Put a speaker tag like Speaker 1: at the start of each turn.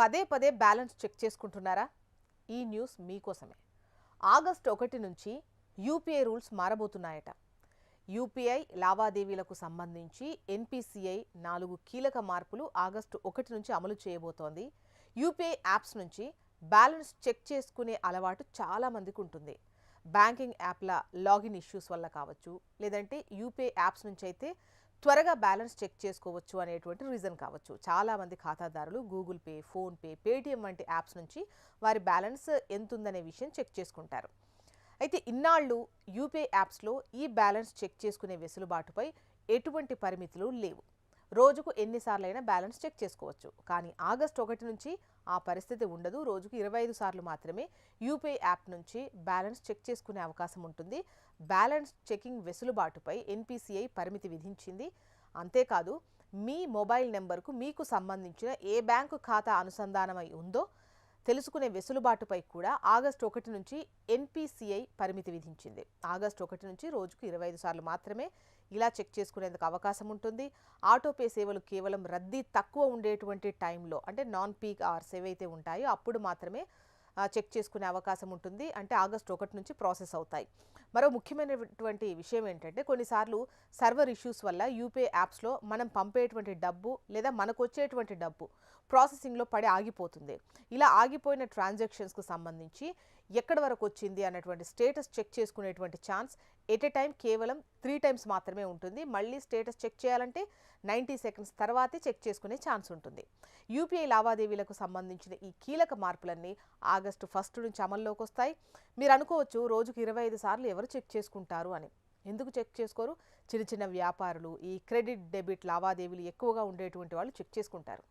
Speaker 1: పదే పదే balance check చేసుకుంటున్నారా? ఈ న్యూస్ మీకోసమే ఆగస్టు ఒకటి నుంచి యూపీఐ రూల్స్ మారబోతున్నాయట. యూపీఐ లావాదేవీలకు సంబంధించి ఎన్పిసిఐ నాలుగు కీలక మార్పులు ఆగస్టు ఒకటి నుంచి అమలు చేయబోతోంది. యూపీఐ యాప్స్ నుంచి బ్యాలెన్స్ చెక్ చేసుకునే అలవాటు చాలా మందికి ఉంటుంది. బ్యాంకింగ్ యాప్ల లాగిన్ ఇష్యూస్ వల్ల కావచ్చు లేదంటే యూపీఐ యాప్స్ నుంచి అయితే త్వరగా బ్యాలెన్స్ చెక్ చేసుకోవచ్చు అనేటువంటి రీజన్ కావచ్చు. చాలామంది ఖాతాదారులు గూగుల్ పే ఫోన్పే పేటిఎం వంటి యాప్స్ నుంచి వారి బ్యాలెన్స్ ఎంత ఉందనే విషయం చెక్ చేసుకుంటారు. అయితే ఇన్నాళ్ళు యూపీఐ యాప్స్లో ఈ బ్యాలెన్స్ చెక్ చేసుకునే వెసులుబాటుపై ఎటువంటి పరిమితులు లేవు. రోజుకు ఎన్నిసార్లైనా బ్యాలెన్స్ చెక్ చేసుకోవచ్చు. కానీ ఆగస్టు ఒకటి నుంచి ఆ పరిస్థితి ఉండదు. రోజుకు ఇరవై ఐదు సార్లు మాత్రమే యూపీఐ యాప్ నుంచి బ్యాలెన్స్ చెక్ చేసుకునే అవకాశం ఉంటుంది. బ్యాలెన్స్ చెకింగ్ వెసులుబాటుపై ఎన్పిసిఐ పరిమితి విధించింది. అంతేకాదు మీ మొబైల్ నెంబర్కు మీకు సంబంధించిన ఏ బ్యాంకు ఖాతా అనుసంధానమై ఉందో తెలుసుకునే వెసులుబాటుపై కూడా ఆగస్టు ఒకటి నుంచి ఎన్పిసిఐ పరిమితి విధించింది. ఆగస్టు ఒకటి నుంచి రోజుకు ఇరవై ఐదు సార్లు మాత్రమే ఇలా చెక్ చేసుకునేందుకు అవకాశం ఉంటుంది. ఆటోపే సేవలు కేవలం రద్దీ తక్కువ ఉండేటువంటి టైంలో అంటే నాన్ పీక్ అవర్స్ ఏవైతే ఉంటాయో అప్పుడు మాత్రమే చెక్ చేసుకునే అవకాశం ఉంటుంది. అంటే ఆగస్టు ఒకటి నుంచి ప్రాసెస్ అవుతాయి. మరో ముఖ్యమైనటువంటి విషయం ఏంటంటే కొన్నిసార్లు సర్వర్ ఇష్యూస్ వల్ల యూపీఐ యాప్స్లో మనం పంపేటువంటి డబ్బు లేదా మనకు వచ్చేటువంటి డబ్బు ప్రాసెసింగ్లో పడి ఆగిపోతుంది. ఇలా ఆగిపోయిన ట్రాన్సాక్షన్స్కు సంబంధించి ఎక్కడి వరకు వచ్చింది అన్నటువంటి స్టేటస్ చెక్ చేసుకునేటువంటి ఛాన్స్ ఎట్ ఎ టైం కేవలం త్రీ టైమ్స్ మాత్రమే ఉంటుంది. మళ్ళీ స్టేటస్ చెక్ చేయాలంటే నైంటీ సెకండ్స్ తర్వాతే చెక్ చేసుకునే ఛాన్స్ ఉంటుంది. యూపీఐ లావాదేవీలకు సంబంధించిన ఈ కీలక మార్పులన్నీ ఆగస్టు ఫస్ట్ నుంచి అమల్లోకి వస్తాయి. మీరు అనుకోవచ్చు రోజుకు ఇరవై ఐదు సార్లు ఎవరు చెక్ చేసుకుంటారు అని. ఎందుకు చెక్ చేసుకోరు? చిన్న చిన్న వ్యాపారులు ఈ క్రెడిట్ డెబిట్ లావాదేవీలు ఎక్కువగా ఉండేటువంటి వాళ్ళు చెక్ చేసుకుంటారు.